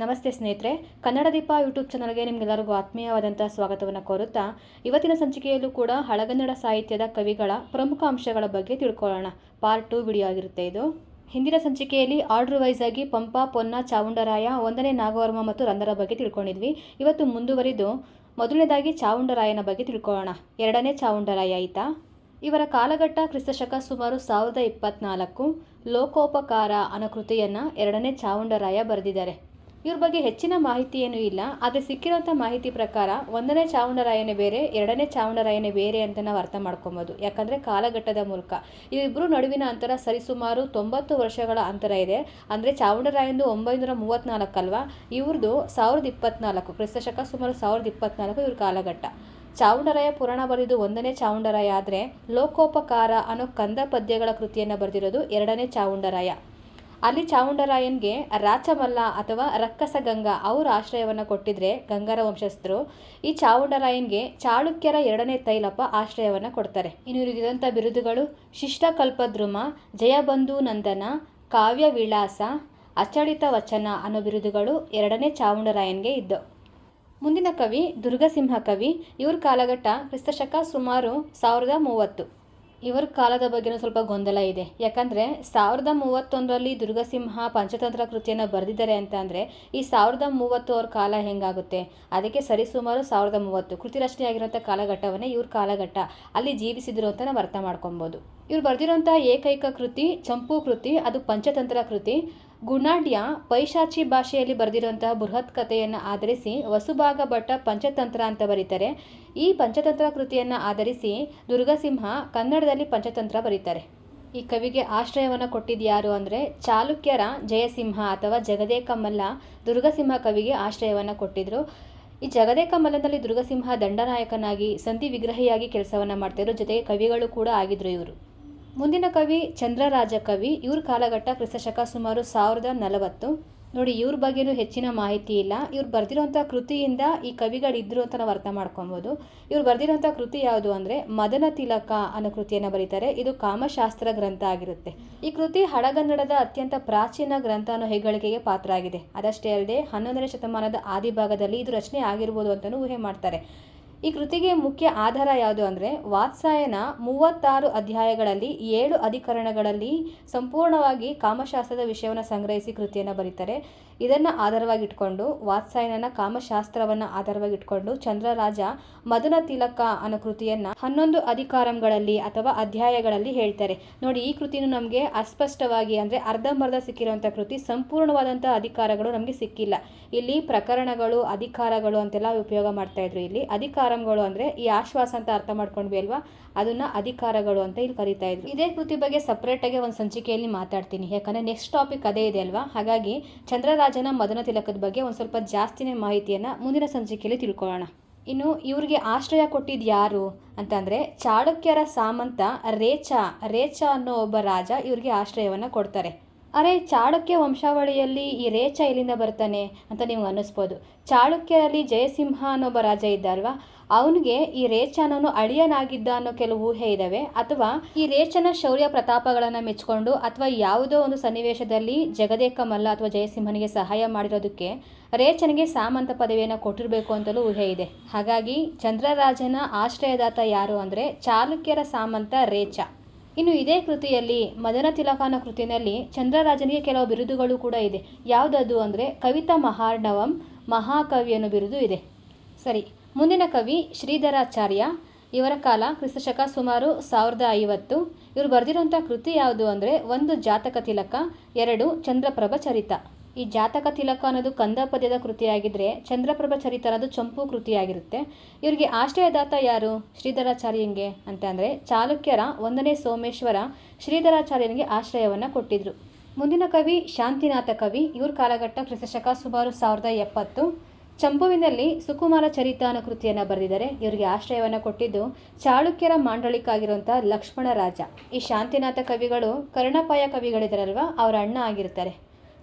ನಮಸ್ತೆ ಸ್ನೇಹಿತರೆ, ಕನ್ನಡ ದೀಪ ಯೂಟ್ಯೂಬ್ ಚಾನಲ್ಗೆ ನಿಮಗೆಲ್ಲರಿಗೂ ಆತ್ಮೀಯವಾದಂಥ ಸ್ವಾಗತವನ್ನು ಕೋರುತ್ತಾ, ಇವತ್ತಿನ ಸಂಚಿಕೆಯಲ್ಲೂ ಕೂಡ ಹಳಗನ್ನಡ ಸಾಹಿತ್ಯದ ಕವಿಗಳ ಪ್ರಮುಖ ಅಂಶಗಳ ಬಗ್ಗೆ ತಿಳ್ಕೊಳ್ಳೋಣ. ಪಾರ್ಟ್ ಟು ವಿಡಿಯೋ ಆಗಿರುತ್ತೆ ಇದು. ಹಿಂದಿನ ಸಂಚಿಕೆಯಲ್ಲಿ ಆರ್ಡರ್ ವೈಸ್ ಆಗಿ ಪಂಪ, ಪೊನ್ನ, ಚಾವುಂಡರಾಯ, ಒಂದನೇ ನಾಗವರ್ಮ ಮತ್ತು ರಂದರ ಬಗ್ಗೆ ತಿಳ್ಕೊಂಡಿದ್ವಿ. ಇವತ್ತು ಮುಂದುವರಿದು ಮೊದಲನೇದಾಗಿ ಚಾವುಂಡರಾಯನ ಬಗ್ಗೆ ತಿಳ್ಕೊಳ್ಳೋಣ. ಎರಡನೇ ಚಾವುಂಡರಾಯ ಆಯಿತಾ ಇವರ ಕಾಲಘಟ್ಟ ಕ್ರಿಸ್ತಶಕ ಸುಮಾರು ಸಾವಿರದ ಇಪ್ಪತ್ನಾಲ್ಕು. ಲೋಕೋಪಕಾರ ಅನ್ನೋ ಕೃತಿಯನ್ನು ಎರಡನೇ ಚಾವುಂಡರಾಯ ಬರೆದಿದ್ದಾರೆ. ಇವ್ರ ಬಗ್ಗೆ ಹೆಚ್ಚಿನ ಮಾಹಿತಿ ಏನೂ ಇಲ್ಲ, ಆದರೆ ಸಿಕ್ಕಿರೋಂಥ ಮಾಹಿತಿ ಪ್ರಕಾರ ಒಂದನೇ ಚಾವುಂಡರಾಯನೇ ಬೇರೆ, ಎರಡನೇ ಚಾವುಂಡರಾಯನೇ ಬೇರೆ ಅಂತ ನಾವು ಅರ್ಥ ಮಾಡ್ಕೊಬೋದು. ಯಾಕಂದರೆ ಕಾಲಘಟ್ಟದ ಮೂಲಕ ಇವಿಬ್ಬರು ನಡುವಿನ ಅಂತರ ಸರಿಸುಮಾರು ತೊಂಬತ್ತು ವರ್ಷಗಳ ಅಂತರ ಇದೆ. ಅಂದರೆ ಚಾವುಂಡರಾಯಂದು ಒಂಬೈನೂರ ಮೂವತ್ತ್ನಾಲ್ಕಲ್ವಾ ಇವ್ರದ್ದು ಸಾವಿರದ ಇಪ್ಪತ್ನಾಲ್ಕು, ಕ್ರಿಸ್ತಶಕ ಸುಮಾರು ಸಾವಿರದ ಇಪ್ಪತ್ನಾಲ್ಕು ಇವ್ರ ಕಾಲಘಟ್ಟ. ಚಾವುಂಡರಾಯ ಪುರಾಣ ಬರೆದು ಒಂದನೇ ಚಾವುಂಡರಾಯ ಆದರೆ ಲೋಕೋಪಕಾರ ಅನ್ನೋ ಕಂದ ಪದ್ಯಗಳ ಕೃತಿಯನ್ನು ಬರೆದಿರೋದು ಎರಡನೇ ಚಾವುಂಡರಾಯ. ಅಲ್ಲಿ ಚಾಮುಂಡರಾಯನ್ಗೆ ರಾಚಮಲ್ಲ ಅಥವಾ ರಕ್ಕಸ ಗಂಗಾ ಅವ್ರ ಆಶ್ರಯವನ್ನು ಕೊಟ್ಟಿದ್ರೆ ಗಂಗರ ವಂಶಸ್ಥರು. ಈ ಚಾವುಂಡರಾಯನ್ಗೆ ಚಾಳುಕ್ಯರ ಎರಡನೇ ತೈಲಪ್ಪ ಆಶ್ರಯವನ್ನು ಕೊಡ್ತಾರೆ. ಇನ್ನು ಇವರಿಗಿದಂಥ ಬಿರುದುಗಳು. ಶಿಷ್ಟಕಲ್ಪದ್ರುಮ ಜಯಬಂಧು ನಂದನ, ಕಾವ್ಯ ವಿಳಾಸ, ಅಚಳಿತ ವಚನ ಅನ್ನೋ ಬಿರುದುಗಳು ಎರಡನೇ ಚಾವುಂಡರಾಯನ್ಗೆ ಇದ್ದವು ಮುಂದಿನ ಕವಿ ದುರ್ಗಸಿಂಹ ಕವಿ. ಇವ್ರ ಕಾಲಘಟ್ಟ ಕ್ರಿಸ್ತಶಕ ಸುಮಾರು ಸಾವಿರದ ಮೂವತ್ತು. ಇವರ ಕಾಲದ ಬಗ್ಗೆನೂ ಸ್ವಲ್ಪ ಗೊಂದಲ ಇದೆ. ಯಾಕಂದರೆ ಸಾವಿರದ ಮೂವತ್ತೊಂದರಲ್ಲಿ ದುರ್ಗಸಿಂಹ ಪಂಚತಂತ್ರ ಕೃತಿಯನ್ನು ಬರೆದಿದ್ದಾರೆ ಅಂತ ಅಂದರೆ ಈ ಸಾವಿರದ ಮೂವತ್ತು ಅವ್ರ ಕಾಲ ಹೆಂಗಾಗುತ್ತೆ? ಅದಕ್ಕೆ ಸರಿಸುಮಾರು ಸಾವಿರದ ಮೂವತ್ತು. ಕೃತಿ ರಚನೆ ಆಗಿರೋಂಥ ಕಾಲಘಟ್ಟವನ್ನೇ ಇವ್ರ ಕಾಲಘಟ್ಟ. ಅಲ್ಲಿ ಜೀವಿಸಿದ್ರು ಅಂತ ನಾವು ಅರ್ಥ ಮಾಡ್ಕೊಬೋದು. ಇವ್ರು ಬರೆದಿರೋಂಥ ಏಕೈಕ ಕೃತಿ, ಚಂಪು ಕೃತಿ, ಅದು ಪಂಚತಂತ್ರ ಕೃತಿ. ಗುಣಾಢ್ಯ ಪೈಶಾಚಿ ಭಾಷೆಯಲ್ಲಿ ಬರೆದಿರುವಂತಹ ಬೃಹತ್ ಕಥೆಯನ್ನು ಆಧರಿಸಿ ವಸುಭಾಗ ಭಟ್ಟ ಪಂಚತಂತ್ರ ಅಂತ ಬರೀತಾರೆ. ಈ ಪಂಚತಂತ್ರ ಕೃತಿಯನ್ನು ಆಧರಿಸಿ ದುರ್ಗಸಿಂಹ ಕನ್ನಡದಲ್ಲಿ ಪಂಚತಂತ್ರ ಬರೀತಾರೆ. ಈ ಕವಿಗೆ ಆಶ್ರಯವನ್ನು ಕೊಟ್ಟಿದ್ದು ಯಾರು ಅಂದರೆ ಚಾಲುಕ್ಯರ ಜಯಸಿಂಹ ಅಥವಾ ಜಗದೇಕಮಲ್ಲ ದುರ್ಗಸಿಂಹ ಕವಿಗೆ ಆಶ್ರಯವನ್ನು ಕೊಟ್ಟಿದ್ರು. ಈ ಜಗದೇಕ ಮಲ್ಲದಲ್ಲಿ ದುರ್ಗಸಿಂಹ ದಂಡನಾಯಕನಾಗಿ ಸಂಧಿ ವಿಗ್ರಹಿಯಾಗಿ ಕೆಲಸವನ್ನು ಮಾಡ್ತಿದ್ರು. ಜೊತೆಗೆ ಕವಿಗಳು ಕೂಡ ಆಗಿದ್ರು ಇವರು. ಮುಂದಿನ ಕವಿ ಚಂದ್ರರಾಜ ಕವಿ. ಇವ್ರ ಕಾಲಘಟ್ಟ ಕ್ರಿಸ್ತಶಕ ಸುಮಾರು ಸಾವಿರದ ನಲವತ್ತು. ನೋಡಿ, ಇವ್ರ ಬಗ್ಗೆನೂ ಹೆಚ್ಚಿನ ಮಾಹಿತಿ ಇಲ್ಲ. ಇವ್ರು ಬರೆದಿರೋಂಥ ಕೃತಿಯಿಂದ ಈ ಕವಿಗಳಿದ್ರು ಅಂತ ನಾವು ಅರ್ಥ ಮಾಡ್ಕೊಬೋದು. ಇವ್ರು ಬರೆದಿರೋಂಥ ಕೃತಿ ಯಾವುದು ಅಂದರೆ ಮದನ ತಿಲಕ ಅನ್ನೋ ಕೃತಿಯನ್ನು ಬರೀತಾರೆ. ಇದು ಕಾಮಶಾಸ್ತ್ರ ಗ್ರಂಥ ಆಗಿರುತ್ತೆ. ಈ ಕೃತಿ ಹಳಗನ್ನಡದ ಅತ್ಯಂತ ಪ್ರಾಚೀನ ಗ್ರಂಥ ಅನ್ನೋ ಹೆಗ್ಗಳಿಕೆಗೆ ಪಾತ್ರ ಆಗಿದೆ ಅದಷ್ಟೇ ಅಲ್ಲದೆ ಹನ್ನೊಂದನೇ ಶತಮಾನದ ಆದಿಭಾಗದಲ್ಲಿ ಇದು ರಚನೆ ಆಗಿರ್ಬೋದು ಅಂತಲೂ ಊಹೆ ಮಾಡ್ತಾರೆ. ಈ ಕೃತಿಗೆ ಮುಖ್ಯ ಆಧಾರ ಯಾವುದು ಅಂದರೆ ವಾತ್ಸಾಯನ ಮೂವತ್ತಾರು ಅಧ್ಯಾಯಗಳಲ್ಲಿ ಏಳು ಅಧಿಕರಣಗಳಲ್ಲಿ ಸಂಪೂರ್ಣವಾಗಿ ಕಾಮಶಾಸ್ತ್ರದ ವಿಷಯವನ್ನು ಸಂಗ್ರಹಿಸಿ ಕೃತಿಯನ್ನು ಬರೀತಾರೆ. ಇದನ್ನು ಆಧಾರವಾಗಿಟ್ಕೊಂಡು ವಾತ್ಸಾಯನನ ಕಾಮಶಾಸ್ತ್ರವನ್ನು ಆಧಾರವಾಗಿಟ್ಕೊಂಡು ಚಂದ್ರರಾಜ ಮದನ ತಿಲಕ ಅನ್ನೋ ಕೃತಿಯನ್ನು ಹನ್ನೊಂದು ಅಧಿಕಾರಂಗಳಲ್ಲಿ ಅಥವಾ ಅಧ್ಯಾಯಗಳಲ್ಲಿ ಹೇಳ್ತಾರೆ. ನೋಡಿ, ಈ ಕೃತಿನೂ ನಮಗೆ ಅಸ್ಪಷ್ಟವಾಗಿ ಅಂದರೆ ಅರ್ಧಂಬರ್ಧ ಸಿಕ್ಕಿರುವಂಥ ಕೃತಿ ಸಂಪೂರ್ಣವಾದಂಥ ಅಧಿಕಾರಗಳು ನಮಗೆ ಸಿಕ್ಕಿಲ್ಲ. ಇಲ್ಲಿ ಪ್ರಕರಣಗಳು, ಅಧಿಕಾರಗಳು ಅಂತೆಲ್ಲ ಉಪಯೋಗ ಮಾಡ್ತಾ ಇದ್ರು. ಇಲ್ಲಿ ಅಧಿಕಾರಗಳು ಅಂದರೆ ಈ ಆಶ್ವಾಸ ಅಂತ ಅರ್ಥ ಮಾಡ್ಕೊಂಡ್ವಿ ಅಲ್ವಾ? ಅದನ್ನ ಅಧಿಕಾರಗಳು ಅಂತ ಇಲ್ಲಿ ಕರಿತಾ ಇದ್ರು. ಇದೇ ಕೃತಿ ಬಗ್ಗೆ ಸಪ್ರೇಟಾಗಿ ಒಂದು ಸಂಚಿಕೆಯಲ್ಲಿ ಮಾತಾಡ್ತೀನಿ. ಯಾಕಂದರೆ ನೆಕ್ಸ್ಟ್ ಟಾಪಿಕ್ ಅದೇ ಇದೆ ಅಲ್ವಾ? ಹಾಗಾಗಿ ಚಂದ್ರರಾಜನ ಮದನ ತಿಲಕದ ಬಗ್ಗೆ ಒಂದು ಸ್ವಲ್ಪ ಜಾಸ್ತಿನೇ ಮಾಹಿತಿಯನ್ನು ಮುಂದಿನ ಸಂಚಿಕೆಯಲ್ಲಿ ತಿಳ್ಕೊಳ್ಳೋಣ. ಇನ್ನು ಇವ್ರಿಗೆ ಆಶ್ರಯ ಕೊಟ್ಟಿದ್ದು ಯಾರು ಅಂತಂದರೆ ಚಾಳುಕ್ಯರ ಸಾಮಂತ ರೇಚ. ರೇಚ ಅನ್ನೋ ಒಬ್ಬ ರಾಜ ಇವ್ರಿಗೆ ಆಶ್ರಯವನ್ನು ಕೊಡ್ತಾರೆ. ಅರೆ ಚಾಳುಕ್ಯ ವಂಶಾವಳಿಯಲ್ಲಿ ಈ ರೇಚ ಎಲ್ಲಿಂದ ಬರ್ತಾನೆ ಅಂತ ನಿಮ್ಗೆ ಅನ್ನಿಸ್ಬೋದು. ಚಾಳುಕ್ಯರಲ್ಲಿ ಜಯಸಿಂಹ ಅನ್ನೋ ಒಬ್ಬ ರಾಜ ಇದ್ದ ಅಲ್ವಾ ಅವನಿಗೆ ಈ ರೇಚನನು ಅಳಿಯನಾಗಿದ್ದ ಅನ್ನೋ ಕೆಲವು ಊಹೆ ಇದಾವೆ. ಅಥವಾ ಈ ರೇಚನ ಶೌರ್ಯ ಪ್ರತಾಪಗಳನ್ನು ಮೆಚ್ಚಿಕೊಂಡು ಅಥವಾ ಯಾವುದೋ ಒಂದು ಸನ್ನಿವೇಶದಲ್ಲಿ ಜಗದೇಕ ಮಲ್ಲ ಅಥವಾ ಜಯಸಿಂಹನಿಗೆ ಸಹಾಯ ಮಾಡಿರೋದಕ್ಕೆ ರೇಚನಿಗೆ ಸಾಮಂತ ಪದವಿಯನ್ನು ಕೊಟ್ಟಿರಬೇಕು ಅಂತಲೂ ಊಹೆ ಇದೆ. ಹಾಗಾಗಿ ಚಂದ್ರರಾಜನ ಆಶ್ರಯದಾತ ಯಾರು ಅಂದರೆ ಚಾಲುಕ್ಯರ ಸಾಮಂತ ರೇಚ ಇನ್ನು ಇದೇ ಕೃತಿಯಲ್ಲಿ, ಮದನ ತಿಲಕನ ಕೃತಿಯಲ್ಲಿ ಚಂದ್ರರಾಜನಿಗೆ ಕೆಲವು ಬಿರುದುಗಳು ಕೂಡ ಇದೆ. ಯಾವುದದು ಅಂದರೆ ಕವಿತಾ ಮಹಾರ್ಣವಂ ಮಹಾಕವಿ ಅನ್ನೋ ಬಿರುದು ಇದೆ. ಸರಿ. ಮುಂದಿನ ಕವಿ ಶ್ರೀಧರಾಚಾರ್ಯ. ಇವರ ಕಾಲ ಕ್ರಿಸ್ತಶಕ ಸುಮಾರು ಸಾವಿರದ ಐವತ್ತು. ಇವರು ಬರೆದಿರುವಂಥ ಕೃತಿ ಯಾವುದು ಅಂದರೆ ಒಂದು ಜಾತಕ ತಿಲಕ, ಎರಡು ಚಂದ್ರಪ್ರಭ ಚರಿತ. ಈ ಜಾತಕ ತಿಲಕ ಅನ್ನೋದು ಕಂದ ಪದ್ಯದ ಕೃತಿಯಾಗಿದ್ದರೆ ಚಂದ್ರಪ್ರಭ ಚರಿತ ಅನ್ನೋದು ಚಂಪು ಕೃತಿಯಾಗಿರುತ್ತೆ. ಇವರಿಗೆ ಆಶ್ರಯದಾತ ಯಾರು? ಶ್ರೀಧರಾಚಾರ್ಯಂಗೆ ಅಂತ ಅಂದರೆ ಚಾಲುಕ್ಯರ ಒಂದನೇ ಸೋಮೇಶ್ವರ ಶ್ರೀಧರಾಚಾರ್ಯನಿಗೆ ಆಶ್ರಯವನ್ನು ಕೊಟ್ಟಿದ್ರು. ಮುಂದಿನ ಕವಿ ಶಾಂತಿನಾಥ ಕವಿ. ಇವ್ರ ಕಾಲಘಟ್ಟ ಕ್ರಿಸ್ತಶಕ ಸುಮಾರು ಸಾವಿರದ ಎಪ್ಪತ್ತು. ಚಂಪುವಿನಲ್ಲಿ ಸುಕುಮಾರ ಚರಿತ ಅನ್ನೋ ಕೃತಿಯನ್ನು ಬರೆದಿದ್ದಾರೆ. ಇವರಿಗೆ ಆಶ್ರಯವನ್ನು ಕೊಟ್ಟಿದ್ದು ಚಾಳುಕ್ಯರ ಮಾಂಡಳಿಕ ಆಗಿರುವಂಥ ಲಕ್ಷ್ಮಣ ರಾಜ. ಈ ಶಾಂತಿನಾಥ ಕವಿಗಳು ಕರ್ಣಪಾಯ ಕವಿಗಳಿದ್ದಾರಲ್ವ ಅವರ ಅಣ್ಣ ಆಗಿರ್ತಾರೆ.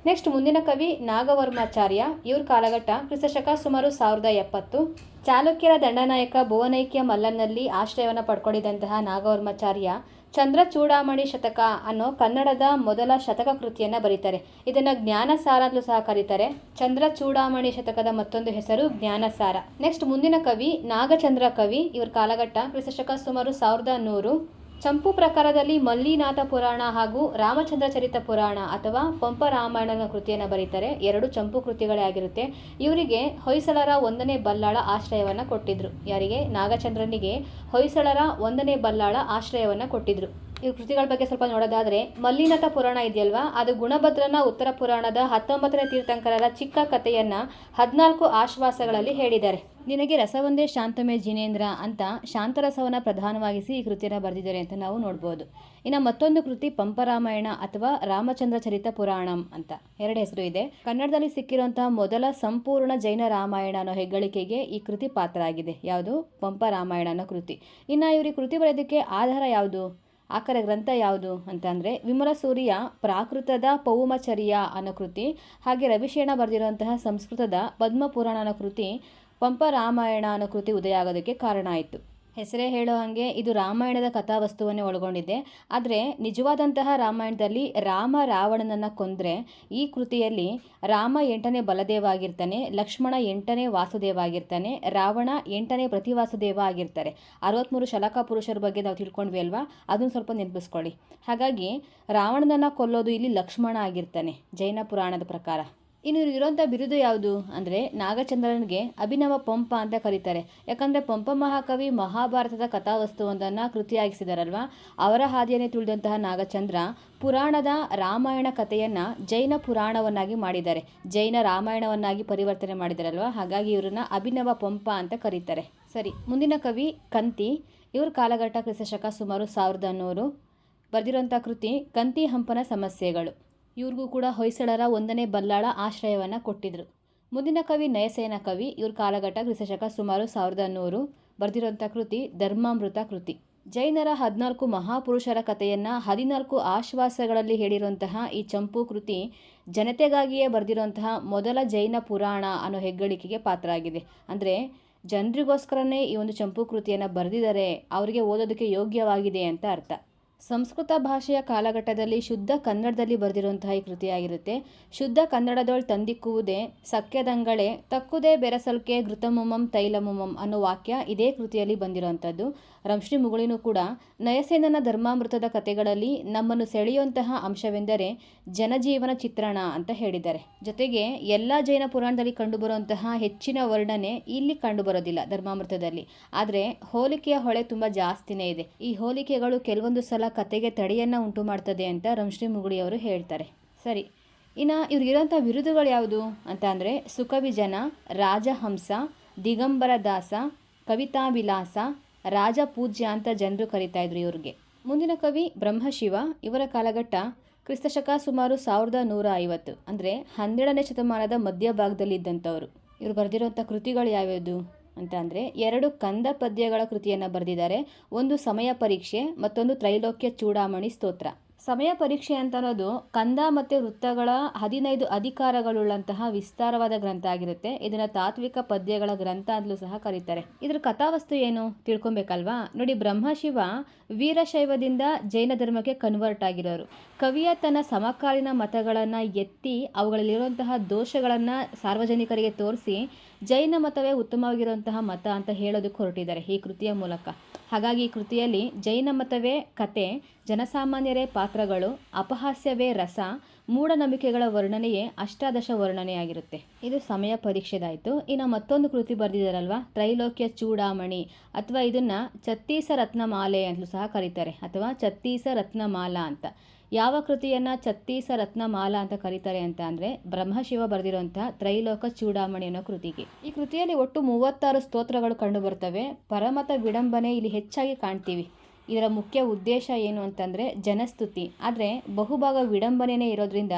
ನೆಕ್ಸ್ಟ್ ಮುಂದಿನ ಕವಿ ನಾಗವರ್ಮಾಚಾರ್ಯ. ಇವ್ರ ಕಾಲಘಟ್ಟ ಕ್ರಿಸ್ತಶಕ ಸುಮಾರು ಸಾವಿರದ ಎಪ್ಪತ್ತು. ಚಾಲುಕ್ಯರ ದಂಡನಾಯಕ ಭುವನೈಕ್ಯ ಮಲ್ಲನ್ನಲ್ಲಿ ಆಶ್ರಯವನ್ನು ಪಡ್ಕೊಂಡಿದ್ದಂತಹ ನಾಗವರ್ಮಾಚಾರ್ಯ ಚಂದ್ರ ಚೂಡಾಮಣಿ ಶತಕ ಅನ್ನೋ ಕನ್ನಡದ ಮೊದಲ ಶತಕ ಕೃತಿಯನ್ನು ಬರೀತಾರೆ. ಇದನ್ನು ಜ್ಞಾನಸಾರ ಅಂತಲೂ ಸಹ ಕರೀತಾರೆ. ಚಂದ್ರಚೂಡಾಮಣಿ ಶತಕದ ಮತ್ತೊಂದು ಹೆಸರು ಜ್ಞಾನಸಾರ ನೆಕ್ಸ್ಟ್ ಮುಂದಿನ ಕವಿ ನಾಗಚಂದ್ರ ಕವಿ. ಇವರ ಕಾಲಘಟ್ಟ ಕ್ರಿಸ್ತಶಕ ಸುಮಾರು ಸಾವಿರದ ನೂರು. ಚಂಪು ಪ್ರಕಾರದಲ್ಲಿ ಮಲ್ಲಿನಾಥ ಪುರಾಣ ಹಾಗೂ ರಾಮಚಂದ್ರ ಚರಿತ ಪುರಾಣ ಅಥವಾ ಪಂಪ ರಾಮಾಯಣನ ಕೃತಿಯನ್ನು ಬರೀತಾರೆ. ಎರಡು ಚಂಪು ಕೃತಿಗಳೇ ಆಗಿರುತ್ತೆ. ಇವರಿಗೆ ಹೊಯ್ಸಳರ ಒಂದನೇ ಬಲ್ಲಾಳ ಆಶ್ರಯವನ್ನು ಕೊಟ್ಟಿದ್ರು. ಯಾರಿಗೆ? ನಾಗಚಂದ್ರನಿಗೆ ಹೊಯ್ಸಳರ ಒಂದನೇ ಬಲ್ಲಾಳ ಆಶ್ರಯವನ್ನು ಕೊಟ್ಟಿದ್ರು. ಈ ಕೃತಿಗಳ ಬಗ್ಗೆ ಸ್ವಲ್ಪ ನೋಡೋದಾದ್ರೆ, ಮಲ್ಲಿನಾಥ ಪುರಾಣ ಇದೆಯಲ್ವಾ? ಅದು ಗುಣಭದ್ರನ ಉತ್ತರ ಪುರಾಣದ ಹತ್ತೊಂಬತ್ತನೇ ತೀರ್ಥಂಕರರ ಚಿಕ್ಕ ಕಥೆಯನ್ನ ಹದಿನಾಲ್ಕು ಆಶ್ವಾಸಗಳಲ್ಲಿ ಹೇಳಿದ್ದಾರೆ. ನಿನಗೆ ರಸವೊಂದೇ ಶಾಂತಮೇ ಜಿನೇಂದ್ರ ಅಂತ ಶಾಂತರಸವನ್ನು ಪ್ರಧಾನವಾಗಿಸಿ ಈ ಕೃತಿಯನ್ನು ಬರೆದಿದ್ದಾರೆ ಅಂತ ನಾವು ನೋಡ್ಬೋದು. ಇನ್ನು ಮತ್ತೊಂದು ಕೃತಿ ಪಂಪರಾಮಾಯಣ ಅಥವಾ ರಾಮಚಂದ್ರ ಚರಿತ ಪುರಾಣಂ ಅಂತ. ಎರಡು ಹೆಸರು ಇದೆ. ಕನ್ನಡದಲ್ಲಿ ಸಿಕ್ಕಿರುವಂತಹ ಮೊದಲ ಸಂಪೂರ್ಣ ಜೈನ ರಾಮಾಯಣ ಅನ್ನೋ ಹೆಗ್ಗಳಿಕೆಗೆ ಈ ಕೃತಿ ಪಾತ್ರ ಆಗಿದೆ ಯಾವುದು? ಪಂಪ ರಾಮಾಯಣ ಅನ್ನೋ ಕೃತಿ. ಇನ್ನು ಇವರು ಕೃತಿ ಬರೆಯೋದಕ್ಕೆ ಆಧಾರ ಯಾವುದು? ಆಕರ ಗ್ರಂಥ ಯಾವುದು ಅಂತಂದರೆ, ವಿಮಲ ಸೂರ್ಯ ಪ್ರಾಕೃತದ ಪೌಮಚರ್ಯ ಅನ್ನೋ ಕೃತಿ, ಹಾಗೆ ರವಿಶೇಣ ಬರೆದಿರುವಂತಹ ಸಂಸ್ಕೃತದ ಪದ್ಮಪುರಾಣ ಅನ್ನೋ ಕೃತಿ ಪಂಪ ರಾಮಾಯಣ ಅನ್ನೋ ಕೃತಿ ಉದಯ ಆಗೋದಕ್ಕೆ ಕಾರಣ ಆಯಿತು. ಹೆಸರೇ ಹೇಳೋ ಹಾಗೆ ಇದು ರಾಮಾಯಣದ ಕಥಾವಸ್ತುವನ್ನೇ ಒಳಗೊಂಡಿದೆ. ಆದರೆ ನಿಜವಾದಂತಹ ರಾಮಾಯಣದಲ್ಲಿ ರಾಮ ರಾವಣನನ್ನು ಕೊಂದರೆ ಈ ಕೃತಿಯಲ್ಲಿ ರಾಮ ಎಂಟನೇ ಬಲದೇವ ಆಗಿರ್ತಾನೆ ಲಕ್ಷ್ಮಣ ಎಂಟನೇ ವಾಸುದೇವ ಆಗಿರ್ತಾನೆ ರಾವಣ ಎಂಟನೇ ಪ್ರತಿವಾಸುದೇವ ಆಗಿರ್ತಾರೆ. ಅರವತ್ತ್ಮೂರು ಶಲಕ ಪುರುಷರ ಬಗ್ಗೆ ನಾವು ತಿಳ್ಕೊಂಡ್ವಿ ಅಲ್ವಾ? ಅದನ್ನು ಸ್ವಲ್ಪ ನೆನಪಿಸ್ಕೊಳ್ಳಿ. ಹಾಗಾಗಿ ರಾವಣನನ್ನು ಕೊಲ್ಲೋದು ಇಲ್ಲಿ ಲಕ್ಷ್ಮಣ ಆಗಿರ್ತಾನೆ, ಜೈನ ಪುರಾಣದ ಪ್ರಕಾರ. ಇನ್ನು ಇರುವಂಥ ಬಿರುದು ಯಾವುದು? ಅಂದರೆ ನಾಗಚಂದ್ರನಿಗೆ ಅಭಿನವ ಪಂಪ ಅಂತ ಕರೀತಾರೆ. ಯಾಕಂದರೆ ಪಂಪ ಮಹಾಕವಿ ಮಹಾಭಾರತದ ಕಥಾವಸ್ತುವೊಂದನ್ನು ಕೃತಿಯಾಗಿಸಿದಾರಲ್ವ? ಅವರ ಹಾದಿಯನ್ನೇ ತುಳಿದಂತಹ ನಾಗಚಂದ್ರ ಪುರಾಣದ ರಾಮಾಯಣ ಕಥೆಯನ್ನು ಜೈನ ಪುರಾಣವನ್ನಾಗಿ ಮಾಡಿದ್ದಾರೆ. ಜೈನ ರಾಮಾಯಣವನ್ನಾಗಿ ಪರಿವರ್ತನೆ ಮಾಡಿದಾರಲ್ವ? ಹಾಗಾಗಿ ಇವರನ್ನ ಅಭಿನವ ಪಂಪ ಅಂತ ಕರೀತಾರೆ. ಸರಿ, ಮುಂದಿನ ಕವಿ ಕಂತಿ. ಇವರ ಕಾಲಘಟ್ಟ ಕ್ರಿಸ್ತಶಕ ಸುಮಾರು ಸಾವಿರದ ನೂರು ಬರೆದಿರುವಂಥ ಕೃತಿ, ಕಂತಿ ಹಂಪನ ಸಮಸ್ಯೆಗಳು. ಇವ್ರಿಗೂ ಕೂಡ ಹೊಯ್ಸಳರ ಒಂದನೇ ಬಲ್ಲಾಳ ಆಶ್ರಯವನ್ನು ಕೊಟ್ಟಿದ್ರು. ಮುಂದಿನ ಕವಿ ನಯಸೇನ ಕವಿ, ಇವ್ರ ಕಾಲಘಟ್ಟ ಕ್ರಿಸ್ತಶಕ ಸುಮಾರು ಸಾವಿರದ ನೂರು ಬರೆದಿರುವಂಥ ಕೃತಿ ಧರ್ಮಾಮೃತ ಕೃತಿ. ಜೈನರ ಹದಿನಾಲ್ಕು ಮಹಾಪುರುಷರ ಕಥೆಯನ್ನು ಹದಿನಾಲ್ಕು ಆಶ್ವಾಸಗಳಲ್ಲಿ ಹೇಳಿರುವಂತಹ ಈ ಚಂಪು ಕೃತಿ ಜನತೆಗಾಗಿಯೇ ಬರೆದಿರುವಂತಹ ಮೊದಲ ಜೈನ ಪುರಾಣ ಅನ್ನೋ ಹೆಗ್ಗಳಿಕೆಗೆ ಪಾತ್ರ ಆಗಿದೆ ಅಂದರೆ ಜನರಿಗೋಸ್ಕರನೇ ಈ ಒಂದು ಚಂಪು ಕೃತಿಯನ್ನು ಬರೆದಿದ್ದಾರೆ ಅವರಿಗೆ ಓದೋದಕ್ಕೆ ಯೋಗ್ಯವಾಗಿದೆ ಅಂತ ಅರ್ಥ. ಸಂಸ್ಕೃತ ಭಾಷೆಯ ಕಾಲಘಟ್ಟದಲ್ಲಿ ಶುದ್ಧ ಕನ್ನಡದಲ್ಲಿ ಬರೆದಿರುವಂತಹ ಈ ಕೃತಿಯಾಗಿರುತ್ತೆ. ಶುದ್ಧ ಕನ್ನಡದೊಳ್ ತಂದಿಕ್ಕುವುದೇ ಸಖ್ಯದಂಗಳೆ ತಕ್ಕುದೇ ಬೆರಸಲ್ಕೆ ಘೃತಮುಮಂ ತೈಲಮುಮಂ ಅನ್ನೋ ವಾಕ್ಯ ಇದೇ ಕೃತಿಯಲ್ಲಿ ಬಂದಿರುವಂಥದ್ದು. ರಂಶ್ರೀ ಮುಗುಳಿನೂ ಕೂಡ ನಯಸೇನನ ಧರ್ಮಾಮೃತದ ಕಥೆಗಳಲ್ಲಿ ನಮ್ಮನ್ನು ಸೆಳೆಯುವಂತಹ ಅಂಶವೆಂದರೆ ಜನಜೀವನ ಚಿತ್ರಣ ಅಂತ ಹೇಳಿದ್ದಾರೆ. ಜೊತೆಗೆ ಎಲ್ಲ ಜೈನ ಪುರಾಣದಲ್ಲಿ ಕಂಡುಬರುವಂತಹ ಹೆಚ್ಚಿನ ವರ್ಣನೆ ಇಲ್ಲಿ ಕಂಡುಬರೋದಿಲ್ಲ ಧರ್ಮಾಮೃತದಲ್ಲಿ. ಆದರೆ ಹೋಲಿಕೆಯ ಹೊಳೆ ತುಂಬ ಜಾಸ್ತಿನೇ ಇದೆ. ಈ ಹೋಲಿಕೆಗಳು ಕೆಲವೊಂದು ಸಲ ಕತೆಗೆ ತಡೆಯನ್ನು ಉಂಟು ಮಾಡ್ತದೆ ಅಂತ ರಂಶ್ರೀ ಮುಗುಳಿಯವರು ಹೇಳ್ತಾರೆ. ಸರಿ, ಇನ್ನು ಇವ್ರಿಗಿರೋಂಥ ವಿರುದ್ಧಗಳು ಯಾವುದು ಅಂತ ಅಂದರೆ ಸುಕವಿಜನ, ರಾಜಹಂಸ, ದಿಗಂಬರ ದಾಸ ಕವಿತಾ ವಿಲಾಸ ರಾಜ ಪೂಜ್ಯ ಅಂತ ಜನರು ಕರಿತಾ ಇದ್ರು ಇವ್ರಿಗೆ. ಮುಂದಿನ ಕವಿ ಬ್ರಹ್ಮಶಿವ, ಇವರ ಕಾಲಘಟ್ಟ ಕ್ರಿಸ್ತಶಕ ಸುಮಾರು ಸಾವಿರದ ನೂರ ಐವತ್ತು ಅಂದರೆ ಹನ್ನೆರಡನೇ ಶತಮಾನದ ಮಧ್ಯಭಾಗದಲ್ಲಿದ್ದಂಥವರು. ಇವರು ಬರೆದಿರುವಂಥ ಕೃತಿಗಳು ಯಾವ್ಯಾವುದು? ಅಂತ ಅಂದರೆ ಎರಡು ಕಂದ ಪದ್ಯಗಳ ಕೃತಿಯನ್ನು ಬರೆದಿದ್ದಾರೆ. ಒಂದು ಸಮಯ ಪರೀಕ್ಷೆ ಮತ್ತೊಂದು ತ್ರೈಲೋಕ್ಯ ಚೂಡಾಮಣಿ ಸ್ತೋತ್ರ. ಸಮಯ ಪರೀಕ್ಷೆ ಅಂತ ಅನ್ನೋದು ಕಂದ ಮತ್ತು ವೃತ್ತಗಳ ಹದಿನೈದು ಅಧಿಕಾರಗಳುಳ್ಳಂತಹ ವಿಸ್ತಾರವಾದ ಗ್ರಂಥ ಆಗಿರುತ್ತೆ. ಇದನ್ನ ತಾತ್ವಿಕ ಪದ್ಯಗಳ ಗ್ರಂಥ ಅಂತಲೂ ಸಹ ಕರೀತಾರೆ. ಇದರ ಕಥಾವಸ್ತು ಏನು ತಿಳ್ಕೊಬೇಕಲ್ವಾ? ನೋಡಿ, ಬ್ರಹ್ಮಶಿವ ವೀರಶೈವದಿಂದ ಜೈನ ಧರ್ಮಕ್ಕೆ ಕನ್ವರ್ಟ್ ಆಗಿರೋರು. ಕವಿಯ ತನ್ನ ಸಮಕಾಲೀನ ಮತಗಳನ್ನು ಎತ್ತಿ ಅವುಗಳಲ್ಲಿರುವಂತಹ ದೋಷಗಳನ್ನು ಸಾರ್ವಜನಿಕರಿಗೆ ತೋರಿಸಿ ಜೈನ ಮತವೇ ಉತ್ತಮವಾಗಿರುವಂತಹ ಮತ ಅಂತ ಹೇಳೋದಕ್ಕೆ ಹೊರಟಿದ್ದಾರೆ ಈ ಕೃತಿಯ ಮೂಲಕ. ಹಾಗಾಗಿ ಈ ಕೃತಿಯಲ್ಲಿ ಜೈನ ಮತವೇ ಕತೆ, ಜನಸಾಮಾನ್ಯರೇ ಪಾತ್ರಗಳು, ಅಪಹಾಸ್ಯವೇ ರಸ, ಮೂಢನಂಬಿಕೆಗಳ ವರ್ಣನೆಯೇ ಅಷ್ಟಾದಶ ವರ್ಣನೆಯಾಗಿರುತ್ತೆ ಇದು ಸಮಯ ಪರೀಕ್ಷೆದಾಯಿತು. ಇನ್ನು ಮತ್ತೊಂದು ಕೃತಿ ಬರೆದಿದ್ದಾರಲ್ವಾ ತ್ರೈಲೋಕ್ಯ ಚೂಡಾಮಣಿ ಅಥವಾ ಇದನ್ನು ಛತ್ತೀಸ ರತ್ನಮಾಲೆ ಅಂತಲೂ ಸಹ ಕರೀತಾರೆ. ಅಥವಾ ಛತ್ತೀಸ ರತ್ನಮಾಲಾ ಅಂತ. ಯಾವ ಕೃತಿಯನ್ನು ರತ್ನ ರತ್ನಮಾಲಾ ಅಂತ ಕರೀತಾರೆ ಅಂತ ಅಂದರೆ ಬ್ರಹ್ಮಶಿವ ಬರೆದಿರುವಂತಹ ತ್ರೈಲೋಕ ಚೂಡಾಮಣಿ ಅನ್ನೋ ಕೃತಿಗೆ. ಈ ಕೃತಿಯಲ್ಲಿ ಒಟ್ಟು ಮೂವತ್ತಾರು ಸ್ತೋತ್ರಗಳು ಕಂಡುಬರ್ತವೆ ಪರಮತ ವಿಡಂಬನೆ ಇಲ್ಲಿ ಹೆಚ್ಚಾಗಿ ಕಾಣ್ತೀವಿ. ಇದರ ಮುಖ್ಯ ಉದ್ದೇಶ ಏನು ಅಂತಂದರೆ ಜನಸ್ತುತಿ. ಆದರೆ ಬಹುಭಾಗ ವಿಡಂಬನೆಯೇ ಇರೋದ್ರಿಂದ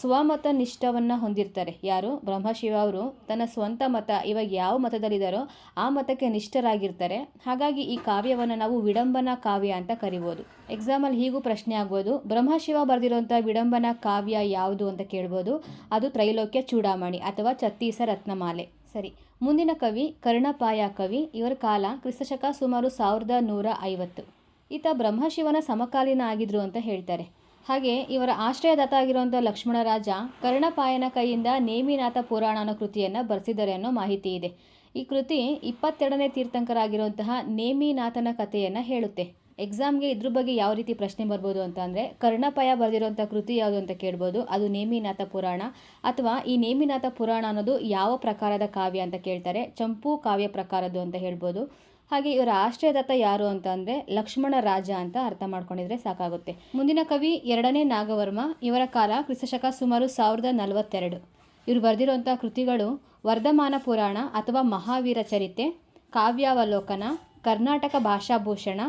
ಸ್ವಮತ ನಿಷ್ಠವನ್ನು ಹೊಂದಿರ್ತಾರೆ. ಯಾರು? ಬ್ರಹ್ಮಶಿವ ಅವರು ತನ್ನ ಸ್ವಂತ ಮತ, ಇವಾಗ ಯಾವ ಮತದಲ್ಲಿದ್ದಾರೋ ಆ ಮತಕ್ಕೆ ನಿಷ್ಠರಾಗಿರ್ತಾರೆ. ಹಾಗಾಗಿ ಈ ಕಾವ್ಯವನ್ನು ನಾವು ವಿಡಂಬನಾ ಕಾವ್ಯ ಅಂತ ಕರಿಬೋದು. ಎಕ್ಸಾಮಲ್ಲಿ ಹೀಗೂ ಪ್ರಶ್ನೆ ಆಗ್ಬೋದು. ಬ್ರಹ್ಮಶಿವ ಬರೆದಿರುವಂಥ ವಿಡಂಬನಾ ಕಾವ್ಯ ಯಾವುದು ಅಂತ ಕೇಳ್ಬೋದು. ಅದು ತ್ರೈಲೋಕ್ಯ ಚೂಡಾಮಣಿ ಅಥವಾ ಛತ್ತೀಸ ರತ್ನಮಾಲೆ. ಸರಿ. ಮುಂದಿನ ಕವಿ ಕರ್ಣಪಾಯ ಕವಿ. ಇವರ ಕಾಲ ಕ್ರಿಸ್ತಶಕ ಸುಮಾರು ಸಾವಿರದ ನೂರ ಐವತ್ತು. ಈತ ಬ್ರಹ್ಮಶಿವನ ಸಮಕಾಲೀನ ಆಗಿದ್ರು ಅಂತ ಹೇಳ್ತಾರೆ. ಹಾಗೆ ಇವರ ಆಶ್ರಯದಾತ ಆಗಿರುವಂಥ ಲಕ್ಷ್ಮಣರಾಜ ಕರ್ಣಪಾಯನ ಕೈಯಿಂದ ನೇಮಿನಾಥ ಪುರಾಣ ಅನ್ನೋ ಕೃತಿಯನ್ನು ಬರೆಸಿದ್ದಾರೆ ಅನ್ನೋ ಮಾಹಿತಿ ಇದೆ. ಈ ಕೃತಿ ಇಪ್ಪತ್ತೆರಡನೇ ತೀರ್ಥಂಕರಾಗಿರುವಂತಹ ನೇಮಿನಾಥನ ಕಥೆಯನ್ನು ಹೇಳುತ್ತೆ. ಎಕ್ಸಾಮ್ಗೆ ಇದ್ರ ಬಗ್ಗೆ ಯಾವ ರೀತಿ ಪ್ರಶ್ನೆ ಬರ್ಬೋದು ಅಂತ ಅಂದರೆ, ಕರ್ಣಪಾಯ ಬರೆದಿರುವಂಥ ಕೃತಿ ಯಾವುದು ಅಂತ ಕೇಳ್ಬೋದು, ಅದು ನೇಮಿನಾಥ ಪುರಾಣ ಅಥವಾ ಈ ನೇಮಿನಾಥ ಪುರಾಣ ಅನ್ನೋದು ಯಾವ ಪ್ರಕಾರದ ಕಾವ್ಯ ಅಂತ ಕೇಳ್ತಾರೆ, ಚಂಪು ಕಾವ್ಯ ಪ್ರಕಾರದ್ದು ಅಂತ ಹೇಳ್ಬೋದು. ಹಾಗೆ ಇವರ ಆಶ್ರಯದತ್ತ ಯಾರು ಅಂತ ಅಂದರೆ ಲಕ್ಷ್ಮಣ ರಾಜ ಅಂತ ಅರ್ಥ ಮಾಡ್ಕೊಂಡಿದ್ರೆ ಸಾಕಾಗುತ್ತೆ. ಮುಂದಿನ ಕವಿ ಎರಡನೇ ನಾಗವರ್ಮ, ಇವರ ಕಾಲ ಕ್ರಿಸ್ತಶಕ ಸುಮಾರು ಸಾವಿರದ ನಲವತ್ತೆರಡು. ಇವರು ಬರೆದಿರುವಂಥ ಕೃತಿಗಳು ವರ್ಧಮಾನ ಪುರಾಣ ಅಥವಾ ಮಹಾವೀರ ಚರಿತೆ, ಕಾವ್ಯಾವಲೋಕನ, ಕರ್ನಾಟಕ ಭಾಷಾಭೂಷಣ,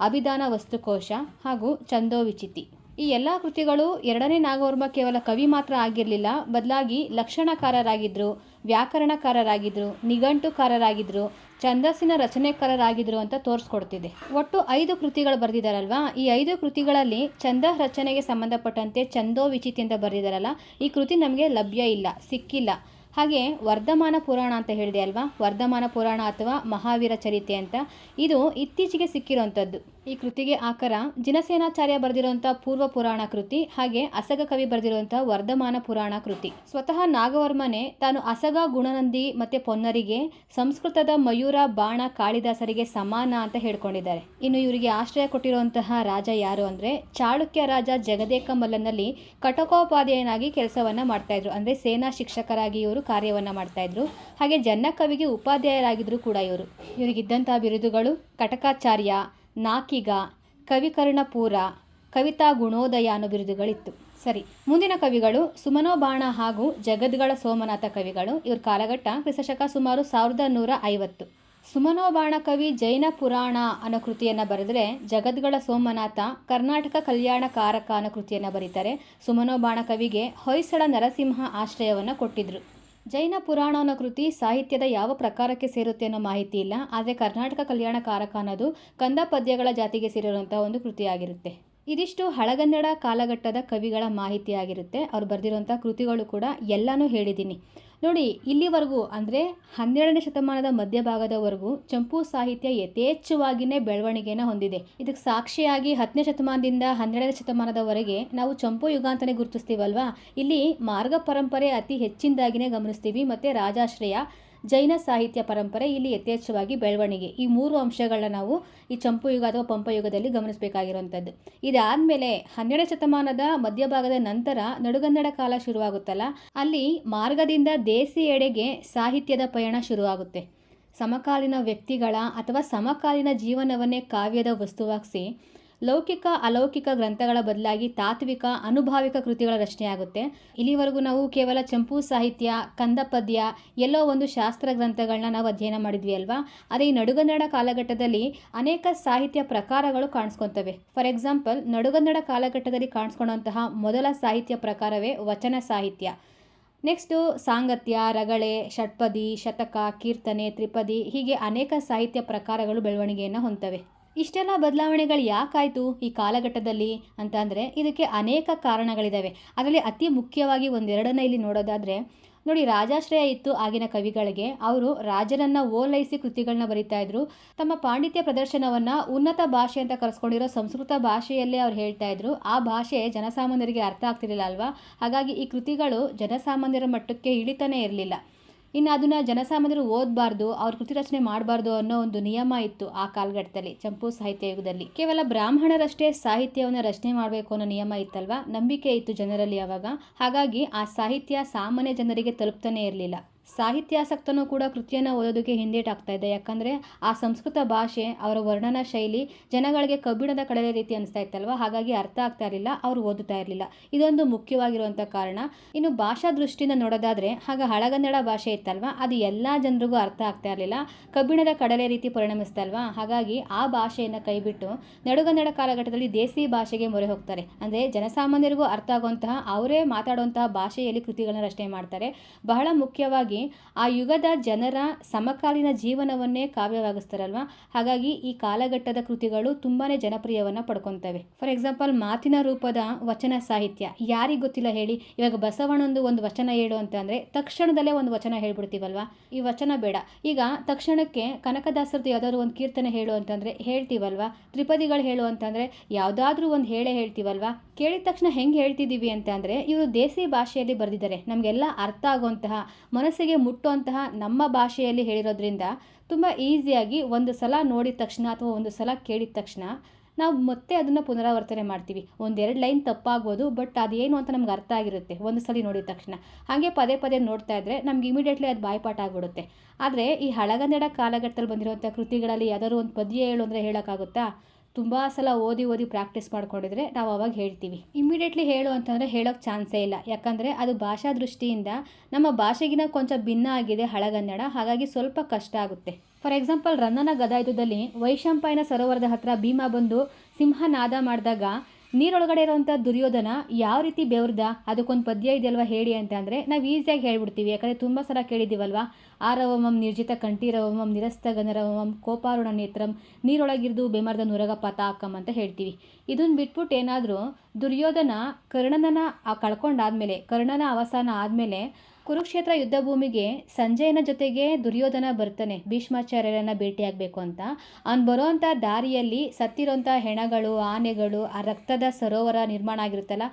ಅಭಿಧಾನ ವಸ್ತುಕೋಶ ಹಾಗೂ ಚಂದೋವಿಚಿತಿ ಈ ಎಲ್ಲ ಕೃತಿಗಳು ಎರಡನೇ ನಾಗವರ್ಮ ಕೇವಲ ಕವಿ ಮಾತ್ರ ಆಗಿರಲಿಲ್ಲ, ಬದಲಾಗಿ ಲಕ್ಷಣಕಾರರಾಗಿದ್ದರು ವ್ಯಾಕರಣಕಾರರಾಗಿದ್ದರು ನಿಘಂಟುಕಾರರಾಗಿದ್ದರು ಛಂದಸ್ಸಿನ ರಚನೆಕಾರರಾಗಿದ್ದರು ಅಂತ ತೋರಿಸ್ಕೊಡ್ತಿದೆ. ಒಟ್ಟು ಐದು ಕೃತಿಗಳು ಬರೆದಿದ್ದಾರಲ್ವಾ ಈ ಐದು ಕೃತಿಗಳಲ್ಲಿ ಛಂದ ರಚನೆಗೆ ಸಂಬಂಧಪಟ್ಟಂತೆ ಛಂದೋ ವಿಚಿತಿ ಅಂತ ಬರೆದಿದ್ದಾರಲ್ಲ ಈ ಕೃತಿ ನಮಗೆ ಲಭ್ಯ ಇಲ್ಲ, ಸಿಕ್ಕಿಲ್ಲ. ಹಾಗೆ ವರ್ಧಮಾನ ಪುರಾಣ ಅಂತ ಹೇಳಿದೆ ಅಲ್ವಾ? ವರ್ಧಮಾನ ಪುರಾಣ ಅಥವಾ ಮಹಾವೀರ ಚರಿತೆ ಅಂತ. ಇದು ಇತ್ತೀಚೆಗೆ ಸಿಕ್ಕಿರುವಂಥದ್ದು ಈ ಕೃತಿಗೆ ಆಕರ. ಜಿನಸೇನಾಚಾರ್ಯ ಬರೆದಿರುವಂಥ ಪೂರ್ವ ಪುರಾಣ ಕೃತಿ ಹಾಗೆ ಅಸಗ ಕವಿ ಬರೆದಿರುವಂಥ ವರ್ಧಮಾನ ಪುರಾಣ ಕೃತಿ. ಸ್ವತಃ ನಾಗವರ್ಮನೆ ತಾನು ಅಸಗ ಗುಣನಂದಿ ಮತ್ತು ಪೊನ್ನರಿಗೆ, ಸಂಸ್ಕೃತದ ಮಯೂರ ಬಾಣ ಕಾಳಿದಾಸರಿಗೆ ಸಮಾನ ಅಂತ ಹೇಳ್ಕೊಂಡಿದ್ದಾರೆ. ಇನ್ನು ಇವರಿಗೆ ಆಶ್ರಯ ಕೊಟ್ಟಿರುವಂತಹ ರಾಜ ಯಾರು ಅಂದರೆ, ಚಾಳುಕ್ಯ ರಾಜ ಜಗದೇಕ ಮಲ್ಲನಲ್ಲಿ ಕಟಕೋಪಾಧ್ಯಾಯನಾಗಿ ಕೆಲಸವನ್ನ ಮಾಡ್ತಾ ಇದ್ರು. ಅಂದರೆ ಸೇನಾ ಶಿಕ್ಷಕರಾಗಿ ಇವರು ಕಾರ್ಯವನ್ನ ಮಾಡ್ತಾ ಇದ್ರು. ಹಾಗೆ ಜನ್ನಕವಿಗೆ ಉಪಾಧ್ಯಾಯರಾಗಿದ್ರು ಕೂಡ ಇವರು. ಇವರಿಗಿದ್ದಂತಹ ಬಿರುದುಗಳು ಕಟಕಾಚಾರ್ಯ ನಾಕಿಗ, ಕವಿಕರ್ಣಪೂರ, ಕವಿತಾ ಗುಣೋದಯ ಅನ್ನೋ ಬಿರುದುಗಳಿತ್ತು ಸರಿ, ಮುಂದಿನ ಕವಿಗಳು ಸುಮನೋಬಾಣ ಹಾಗೂ ಜಗದ್ಗಳ ಸೋಮನಾಥ ಕವಿಗಳು. ಇವ್ರ ಕಾಲಘಟ್ಟ ಕ್ರಿಸ್ತಶಕ ಸುಮಾರು ಸಾವಿರದ ನೂರ ಐವತ್ತು. ಸುಮನೋಬಾಣ ಕವಿ ಜೈನ ಪುರಾಣ ಅನ್ನೋ ಕೃತಿಯನ್ನು ಬರೆದರೆ ಜಗದ್ಗಳ ಸೋಮನಾಥ ಕರ್ನಾಟಕ ಕಲ್ಯಾಣ ಕಾರಕ ಅನ್ನೋ ಕೃತಿಯನ್ನು ಬರೀತಾರೆ. ಸುಮನೋಬಾಣ ಕವಿಗೆ ಹೊಯ್ಸಳ ನರಸಿಂಹ ಆಶ್ರಯವನ್ನು ಕೊಟ್ಟಿದ್ರು. ಜೈನ ಪುರಾಣ ಅನ್ನೋ ಕೃತಿ ಸಾಹಿತ್ಯದ ಯಾವ ಪ್ರಕಾರಕ್ಕೆ ಸೇರುತ್ತೆ ಅನ್ನೋ ಮಾಹಿತಿ ಇಲ್ಲ. ಆದರೆ ಕರ್ನಾಟಕ ಕಲ್ಯಾಣ ಕಾರಕ ಅನ್ನೋದು ಕಂದ ಪದ್ಯಗಳ ಜಾತಿಗೆ ಸೇರಿರುವಂಥ ಒಂದು ಕೃತಿಯಾಗಿರುತ್ತೆ. ಇದಿಷ್ಟು ಹಳಗನ್ನಡ ಕಾಲಘಟ್ಟದ ಕವಿಗಳ ಮಾಹಿತಿಯಾಗಿರುತ್ತೆ. ಅವ್ರು ಬರೆದಿರುವಂಥ ಕೃತಿಗಳು ಕೂಡ ಎಲ್ಲನೂ ಹೇಳಿದ್ದೀನಿ ನೋಡಿ, ಇಲ್ಲಿವರೆಗೂ ಅಂದರೆ ಹನ್ನೆರಡನೇ ಶತಮಾನದ ಮಧ್ಯಭಾಗದವರೆಗೂ ಚಂಪು ಸಾಹಿತ್ಯ ಯಥೇಚ್ಛವಾಗಿಯೇ ಬೆಳವಣಿಗೆಯನ್ನು ಹೊಂದಿದೆ. ಇದಕ್ಕೆ ಸಾಕ್ಷಿಯಾಗಿ ಹತ್ತನೇ ಶತಮಾನದಿಂದ ಹನ್ನೆರಡನೇ ಶತಮಾನದವರೆಗೆ ನಾವು ಚಂಪು ಯುಗ ಗುರುತಿಸ್ತೀವಲ್ವಾ? ಇಲ್ಲಿ ಮಾರ್ಗ ಪರಂಪರೆ ಅತಿ ಹೆಚ್ಚಿನದಾಗಿನೇ ಗಮನಿಸ್ತೀವಿ, ಮತ್ತು ರಾಜಾಶ್ರಯ ಜೈನ ಸಾಹಿತ್ಯ ಪರಂಪರೆ ಇಲ್ಲಿ ಯಥೇಚ್ಛವಾಗಿ ಬೆಳವಣಿಗೆ. ಈ ಮೂರು ಅಂಶಗಳನ್ನ ನಾವು ಈ ಚಂಪು ಯುಗ ಅಥವಾ ಪಂಪ ಯುಗದಲ್ಲಿ ಗಮನಿಸಬೇಕಾಗಿರುವಂಥದ್ದು. ಇದಾದಮೇಲೆ ಹನ್ನೆರಡು ಶತಮಾನದ ಮಧ್ಯಭಾಗದ ನಂತರ ನಡುಗನ್ನಡ ಕಾಲ ಶುರುವಾಗುತ್ತಲ್ಲ, ಅಲ್ಲಿ ಮಾರ್ಗದಿಂದ ದೇಸಿ ಎಡೆಗೆ ಸಾಹಿತ್ಯದ ಪಯಣ ಶುರುವಾಗುತ್ತೆ. ಸಮಕಾಲೀನ ವ್ಯಕ್ತಿಗಳ ಅಥವಾ ಸಮಕಾಲೀನ ಜೀವನವನ್ನೇ ಕಾವ್ಯದ ವಸ್ತುವಾಗಿಸಿ ಲೌಕಿಕ, ಅಲೌಕಿಕ ಗ್ರಂಥಗಳ ಬದಲಾಗಿ ತಾತ್ವಿಕ, ಅನುಭಾವಿಕ ಕೃತಿಗಳ ರಚನೆಯಾಗುತ್ತೆ ಇಲ್ಲಿವರೆಗೂ ನಾವು ಕೇವಲ ಚಂಪು ಸಾಹಿತ್ಯ, ಕಂದಪದ್ಯ, ಎಲ್ಲೋ ಒಂದು ಶಾಸ್ತ್ರ ಗ್ರಂಥಗಳನ್ನ ನಾವು ಅಧ್ಯಯನ ಮಾಡಿದ್ವಿ ಅಲ್ವಾ? ಅದೇ ಈ ನಡುಗನ್ನಡ ಕಾಲಘಟ್ಟದಲ್ಲಿ ಅನೇಕ ಸಾಹಿತ್ಯ ಪ್ರಕಾರಗಳು ಕಾಣಿಸ್ಕೊತವೆ. ಫಾರ್ ಎಕ್ಸಾಂಪಲ್, ನಡುಗನ್ನಡ ಕಾಲಘಟ್ಟದಲ್ಲಿ ಕಾಣಿಸ್ಕೊಂಡಂತಹ ಮೊದಲ ಸಾಹಿತ್ಯ ಪ್ರಕಾರವೇ ವಚನ ಸಾಹಿತ್ಯ. ನೆಕ್ಸ್ಟು ಸಾಂಗತ್ಯ, ರಗಳೆ, ಷಟ್ಪದಿ, ಶತಕ, ಕೀರ್ತನೆ, ತ್ರಿಪದಿ ಹೀಗೆ ಅನೇಕ ಸಾಹಿತ್ಯ ಪ್ರಕಾರಗಳು ಬೆಳವಣಿಗೆಯನ್ನು ಹೊಂದವೆ ಇಷ್ಟೆಲ್ಲ ಬದಲಾವಣೆಗಳು ಯಾಕಾಯಿತು ಈ ಕಾಲಘಟ್ಟದಲ್ಲಿ ಅಂತ ಅಂದರೆ ಇದಕ್ಕೆ ಅನೇಕ ಕಾರಣಗಳಿದ್ದಾವೆ ಅದರಲ್ಲಿ ಅತಿ ಮುಖ್ಯವಾಗಿ ಒಂದೆರಡನ್ನ ಇಲ್ಲಿ ನೋಡೋದಾದರೆ, ನೋಡಿ ರಾಜಾಶ್ರಯ ಇತ್ತು ಆಗಿನ ಕವಿಗಳಿಗೆ. ಅವರು ರಾಜರನ್ನ ಓಲೈಸಿ ಕೃತಿಗಳನ್ನ ಬರಿತಾ ಇದ್ರು. ತಮ್ಮ ಪಾಂಡಿತ್ಯ ಪ್ರದರ್ಶನವನ್ನ ಉನ್ನತ ಭಾಷೆ ಅಂತ ಕರೆಸ್ಕೊಂಡಿರೋ ಸಂಸ್ಕೃತ ಭಾಷೆಯಲ್ಲೇ ಅವ್ರು ಹೇಳ್ತಾ ಇದ್ರು. ಆ ಭಾಷೆ ಜನಸಾಮಾನ್ಯರಿಗೆ ಅರ್ಥ ಆಗ್ತಿರಲಿಲ್ಲ ಅಲ್ವಾ? ಹಾಗಾಗಿ ಈ ಕೃತಿಗಳು ಜನಸಾಮಾನ್ಯರ ಮಟ್ಟಕ್ಕೆ ಇಳಿತಾನೇ ಇರಲಿಲ್ಲ. ಇನ್ನು ಅದನ್ನು ಜನಸಾಮಾನ್ಯರು ಓದಬಾರ್ದು, ಅವ್ರ ಕೃತಿ ರಚನೆ ಮಾಡಬಾರ್ದು ಅನ್ನೋ ಒಂದು ನಿಯಮ ಇತ್ತು ಆ ಕಾಲಘಟ್ಟದಲ್ಲಿ ಚಂಪು ಸಾಹಿತ್ಯ ಯುಗದಲ್ಲಿ. ಕೇವಲ ಬ್ರಾಹ್ಮಣರಷ್ಟೇ ಸಾಹಿತ್ಯವನ್ನು ರಚನೆ ಮಾಡಬೇಕು ಅನ್ನೋ ನಿಯಮ ಇತ್ತಲ್ವ? ನಂಬಿಕೆ ಇತ್ತು ಜನರಲ್ಲಿ ಅವಾಗ. ಹಾಗಾಗಿ ಆ ಸಾಹಿತ್ಯ ಸಾಮಾನ್ಯ ಜನರಿಗೆ ತಲುಪ್ತಾನೆ ಇರಲಿಲ್ಲ. ಸಾಹಿತ್ಯಾಸಕ್ತನೂ ಕೂಡ ಕೃತಿಯನ್ನು ಓದೋದಕ್ಕೆ ಹಿಂದೇಟಾಗ್ತಾ ಇದೆ. ಯಾಕಂದರೆ ಆ ಸಂಸ್ಕೃತ ಭಾಷೆ, ಅವರ ವರ್ಣನಾ ಶೈಲಿ ಜನಗಳಿಗೆ ಕಬ್ಬಿಣದ ಕಡಲೆ ರೀತಿ ಅನಿಸ್ತಾ ಇತ್ತಲ್ವ? ಹಾಗಾಗಿ ಅರ್ಥ ಆಗ್ತಾ ಇರಲಿಲ್ಲ, ಅವರು ಓದುತ್ತಾ ಇರಲಿಲ್ಲ. ಇದೊಂದು ಮುಖ್ಯವಾಗಿರುವಂಥ ಕಾರಣ. ಇನ್ನು ಭಾಷಾ ದೃಷ್ಟಿಯಿಂದ ನೋಡೋದಾದರೆ ಆಗ ಹಳಗನ್ನಡ ಭಾಷೆ ಇತ್ತಲ್ವ? ಅದು ಎಲ್ಲ ಜನರಿಗೂ ಅರ್ಥ ಆಗ್ತಾ ಇರಲಿಲ್ಲ. ಕಬ್ಬಿಣದ ಕಡಲೆ ರೀತಿ ಪರಿಣಮಿಸ್ತಲ್ವಾ ಹಾಗಾಗಿ ಆ ಭಾಷೆಯನ್ನು ಕೈಬಿಟ್ಟು ನಡುಗನ್ನಡ ಕಾಲಘಟ್ಟದಲ್ಲಿ ದೇಸಿ ಭಾಷೆಗೆ ಮೊರೆ ಹೋಗ್ತಾರೆ. ಅಂದರೆ ಜನಸಾಮಾನ್ಯರಿಗೂ ಅರ್ಥ ಆಗುವಂತಹ, ಅವರೇ ಮಾತಾಡುವಂತಹ ಭಾಷೆಯಲ್ಲಿ ಕೃತಿಗಳನ್ನು ರಚನೆ ಮಾಡ್ತಾರೆ. ಬಹಳ ಮುಖ್ಯವಾಗಿ ಮುಖ್ಯವಾಗಿ ಆ ಯುಗದ ಜನರ ಸಮಕಾಲೀನ ಜೀವನವನ್ನೇ ಕಾವ್ಯವಾಗಿಸ್ತಾರಲ್ವ? ಹಾಗಾಗಿ ಈ ಕಾಲಘಟ್ಟದ ಕೃತಿಗಳು ತುಂಬಾ ಜನಪ್ರಿಯವನ್ನು ಪಡ್ಕೊತವೆ. ಫಾರ್ ಎಕ್ಸಾಂಪಲ್ ಮಾತಿನ ರೂಪದ ವಚನ ಸಾಹಿತ್ಯ. ಯಾರಿಗೆ ಗೊತ್ತಿಲ್ಲ ಹೇಳಿ? ಇವಾಗ ಬಸವಣ್ಣಂದು ಒಂದು ವಚನ ಹೇಳು ಅಂತ ಅಂದರೆ ತಕ್ಷಣದಲ್ಲೇ ಒಂದು ವಚನ ಹೇಳ್ಬಿಡ್ತೀವಲ್ವಾ? ಈ ವಚನ ಬೇಡ. ಈಗ ತಕ್ಷಣಕ್ಕೆ ಕನಕದಾಸರದ್ದು ಯಾವ್ದಾದ್ರು ಒಂದು ಕೀರ್ತನೆ ಹೇಳು ಅಂತಂದರೆ ಹೇಳ್ತೀವಲ್ವಾ? ತ್ರಿಪದಿಗಳು ಹೇಳು ಅಂತಂದರೆ ಯಾವುದಾದ್ರೂ ಒಂದು ಹೇಳೇ ಹೇಳ್ತೀವಲ್ವಾ? ಕೇಳಿದ ತಕ್ಷಣ ಹೆಂಗೆ ಹೇಳ್ತಿದ್ದೀವಿ ಅಂತ ಅಂದರೆ ಇವರು ದೇಸಿ ಭಾಷೆಯಲ್ಲಿ ಬರೆದಿದ್ದಾರೆ. ನಮಗೆಲ್ಲ ಅರ್ಥ ಆಗುವಂತಹ ಮನಸ್ಸಿಗೆ ಮುಟ್ಟುವಂತಹ ನಮ್ಮ ಭಾಷೆಯಲ್ಲಿ ಹೇಳಿರೋದ್ರಿಂದ ತುಂಬ ಈಸಿಯಾಗಿ ಒಂದು ಸಲ ನೋಡಿದ ತಕ್ಷಣ ಅಥವಾ ಒಂದು ಸಲ ಕೇಳಿದ ತಕ್ಷಣ ನಾವು ಮತ್ತೆ ಅದನ್ನು ಪುನರಾವರ್ತನೆ ಮಾಡ್ತೀವಿ. ಒಂದೆರಡು ಲೈನ್ ತಪ್ಪಾಗ್ಬೋದು, ಬಟ್ ಅದೇನು ಅಂತ ನಮ್ಗೆ ಅರ್ಥ ಆಗಿರುತ್ತೆ ಒಂದು ಸಲ ನೋಡಿದ ತಕ್ಷಣ. ಹಾಗೆ ಪದೇ ಪದೇ ನೋಡ್ತಾ ಇದ್ರೆ ನಮ್ಗೆ ಇಮಿಡಿಯೇಟ್ಲಿ ಅದು ಬಾಯ್ಪಾಠ ಆಗಿಬಿಡುತ್ತೆ. ಆದರೆ ಈ ಹಳಗನ್ನಡ ಕಾಲಘಟ್ಟದಲ್ಲಿ ಬಂದಿರುವಂಥ ಕೃತಿಗಳಲ್ಲಿ ಯಾವ್ದಾದ್ರು ಒಂದು ಪದ್ಯ ಹೇಳು ಅಂದರೆ ಹೇಳೋಕ್ಕಾಗುತ್ತಾ? ತುಂಬ ಸಲ ಓದಿ ಓದಿ ಪ್ರಾಕ್ಟೀಸ್ ಮಾಡ್ಕೊಂಡಿದ್ರೆ ನಾವು ಅವಾಗ ಹೇಳ್ತೀವಿ. ಇಮಿಡಿಯೇಟ್ಲಿ ಹೇಳು ಅಂತಂದರೆ ಹೇಳೋಕ್ಕೆ ಚಾನ್ಸೇ ಇಲ್ಲ. ಯಾಕಂದರೆ ಅದು ಭಾಷಾ ದೃಷ್ಟಿಯಿಂದ ನಮ್ಮ ಭಾಷೆಗಿನ ಕೊಂಚ ಭಿನ್ನ ಆಗಿದೆ ಹಳಗನ್ನಡ. ಹಾಗಾಗಿ ಸ್ವಲ್ಪ ಕಷ್ಟ ಆಗುತ್ತೆ. ಫಾರ್ ಎಕ್ಸಾಂಪಲ್ ರನ್ನನ ಗದಾಯುಧದಲ್ಲಿ ವೈಶಂಪಾಯನ ಸರೋವರದ ಹತ್ರ ಭೀಮ ಬಂದು ಸಿಂಹನಾದ ಮಾಡಿದಾಗ ನೀರೊಳಗಡೆ ಇರುವಂಥ ದುರ್ಯೋಧನ ಯಾವ ರೀತಿ ಬೆವ್ರದ? ಅದಕ್ಕೊಂದು ಪದ್ಯ ಇದೆಯಲ್ವ ಹೇಳಿ ಅಂತ ಅಂದರೆ ನಾವು ಈಸಿಯಾಗಿ ಹೇಳ್ಬಿಡ್ತೀವಿ. ಯಾಕಂದರೆ ತುಂಬ ಸಲ ಕೇಳಿದ್ದೀವಲ್ವಾ? ಆರವಮಂ ನಿರ್ಜಿತ ಕಂಠೀರವಮಂ ನಿರಸ್ತ ಗನರವಮಂ ಕೋಪಾರುಣ ನೇತ್ರಂ ನೀರೊಳಗಿರ್ದು ಬೆಮರ್ದ ನುರಗ ಪತಾಕಂ ಅಂತ ಹೇಳ್ತೀವಿ. ಇದನ್ನು ಬಿಟ್ಬಿಟ್ಟು ಏನಾದರೂ ದುರ್ಯೋಧನ ಕರ್ಣನನ ಕಳ್ಕೊಂಡಾದ್ಮೇಲೆ, ಕರ್ಣನ ಅವಸಾನ ಆದಮೇಲೆ ಕುರುಕ್ಷೇತ್ರ ಯುದ್ಧ ಭೂಮಿಗೆ ಸಂಜಯನ ಜೊತೆಗೆ ದುರ್ಯೋಧನ ಬರ್ತಾನೆ, ಭೀಷ್ಮಾಚಾರ್ಯರನ್ನ ಭೇಟಿಯಾಗಬೇಕು ಅಂತ. ಅವ್ನು ಬರೋವಂಥ ದಾರಿಯಲ್ಲಿ ಸತ್ತಿರೋಂಥ ಹೆಣಗಳು, ಆನೆಗಳು, ಆ ರಕ್ತದ ಸರೋವರ ನಿರ್ಮಾಣ ಆಗಿರುತ್ತಲ್ಲ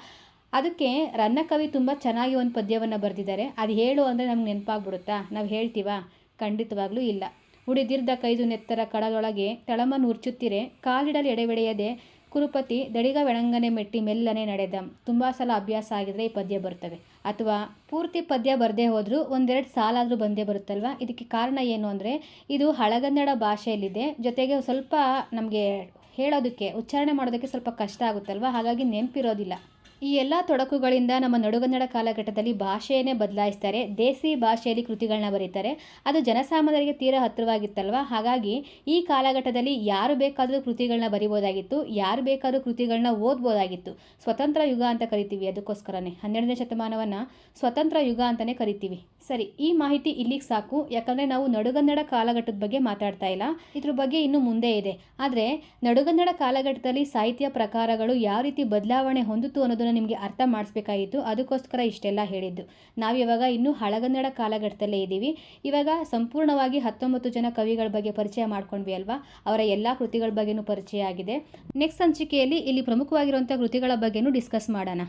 ಅದಕ್ಕೆ ರನ್ನಕವಿ ತುಂಬ ಚೆನ್ನಾಗಿ ಒಂದು ಪದ್ಯವನ್ನು ಬರೆದಿದ್ದಾರೆ. ಅದು ಹೇಳು ಅಂದರೆ ನಮ್ಗೆ ನೆನಪಾಗ್ಬಿಡುತ್ತಾ? ನಾವು ಹೇಳ್ತೀವಾ? ಖಂಡಿತವಾಗ್ಲೂ ಇಲ್ಲ. ಉಳಿದಿರ್ದ ಕೈದು ನೆತ್ತರ ಕಡಲೊಳಗೆ ತಳಮನ್ನು ಉರ್ಚುತ್ತಿರೆ ಕಾಲಿಡಲು ಎಡೆಬೆಡೆಯದೆ ಕುರುಪತಿ ದಡಿಗ ವೆಣಂಗನೆ ಮೆಟ್ಟಿ ಮೆಲ್ಲನೆ ನಡೆದ. ತುಂಬ ಸಲ ಅಭ್ಯಾಸ ಆಗಿದ್ರೆ ಈ ಪದ್ಯ ಬರ್ತವೆ. ಅಥವಾ ಪೂರ್ತಿ ಪದ್ಯ ಬರದೇ ಹೋದರೂ ಒಂದೆರಡು ಸಾಲಾದರೂ ಬಂದೇ ಬರುತ್ತಲ್ವ? ಇದಕ್ಕೆ ಕಾರಣ ಏನು ಅಂದರೆ ಇದು ಹಳಗನ್ನಡ ಭಾಷೆಯಲ್ಲಿದೆ. ಜೊತೆಗೆ ಸ್ವಲ್ಪ ನಮಗೆ ಹೇಳೋದಕ್ಕೆ, ಉಚ್ಚಾರಣೆ ಮಾಡೋದಕ್ಕೆ ಸ್ವಲ್ಪ ಕಷ್ಟ ಆಗುತ್ತಲ್ವ? ಹಾಗಾಗಿ ನೆನಪಿರೋದಿಲ್ಲ. ಈ ಎಲ್ಲ ತೊಡಕುಗಳಿಂದ ನಮ್ಮ ನಡುಗನ್ನಡ ಕಾಲಘಟ್ಟದಲ್ಲಿ ಭಾಷೆಯನ್ನೇ ಬದಲಾಯಿಸ್ತಾರೆ. ದೇಸಿ ಭಾಷೆಯಲ್ಲಿ ಕೃತಿಗಳನ್ನ ಬರೀತಾರೆ. ಅದು ಜನಸಾಮಾನ್ಯರಿಗೆ ತೀರಾ ಹತ್ತಿರವಾಗಿತ್ತಲ್ವ? ಹಾಗಾಗಿ ಈ ಕಾಲಘಟ್ಟದಲ್ಲಿ ಯಾರು ಬೇಕಾದರೂ ಕೃತಿಗಳನ್ನ ಬರಿಬೋದಾಗಿತ್ತು, ಯಾರು ಬೇಕಾದರೂ ಕೃತಿಗಳನ್ನ ಓದ್ಬೋದಾಗಿತ್ತು. ಸ್ವತಂತ್ರ ಯುಗ ಅಂತ ಕರಿತೀವಿ ಅದಕ್ಕೋಸ್ಕರನೇ. ಹನ್ನೆರಡನೇ ಶತಮಾನವನ್ನು ಸ್ವತಂತ್ರ ಯುಗ ಅಂತಲೇ ಕರಿತೀವಿ. ಸರಿ, ಈ ಮಾಹಿತಿ ಇಲ್ಲಿಗೆ ಸಾಕು. ಯಾಕಂದರೆ ನಾವು ನಡುಗನ್ನಡ ಕಾಲಘಟ್ಟದ ಬಗ್ಗೆ ಮಾತಾಡ್ತಾ ಇಲ್ಲ. ಇದ್ರ ಬಗ್ಗೆ ಇನ್ನೂ ಮುಂದೆ ಇದೆ. ಆದರೆ ನಡುಗನ್ನಡ ಕಾಲಘಟ್ಟದಲ್ಲಿ ಸಾಹಿತ್ಯ ಪ್ರಕಾರಗಳು ಯಾವ ರೀತಿ ಬದಲಾವಣೆ ಹೊಂದಿತು ಅನ್ನೋದನ್ನು ನಿಮಗೆ ಅರ್ಥ ಮಾಡಿಸ್ಬೇಕಾಗಿತ್ತು. ಅದಕ್ಕೋಸ್ಕರ ಇಷ್ಟೆಲ್ಲ ಹೇಳಿದ್ದು. ನಾವು ಇವಾಗ ಇನ್ನೂ ಹಳಗನ್ನಡ ಕಾಲಘಟ್ಟದಲ್ಲೇ ಇದ್ದೀವಿ. ಇವಾಗ ಸಂಪೂರ್ಣವಾಗಿ ಹತ್ತೊಂಬತ್ತು ಜನ ಕವಿಗಳ ಬಗ್ಗೆ ಪರಿಚಯ ಮಾಡ್ಕೊಂಡ್ವಿ ಅಲ್ವಾ? ಅವರ ಎಲ್ಲ ಕೃತಿಗಳ ಬಗ್ಗೆನೂ ಪರಿಚಯ ಆಗಿದೆ. ನೆಕ್ಸ್ಟ್ ಸಂಚಿಕೆಯಲ್ಲಿ ಇಲ್ಲಿ ಪ್ರಮುಖವಾಗಿರುವಂಥ ಕೃತಿಗಳ ಬಗ್ಗೆನೂ ಡಿಸ್ಕಸ್ ಮಾಡೋಣ.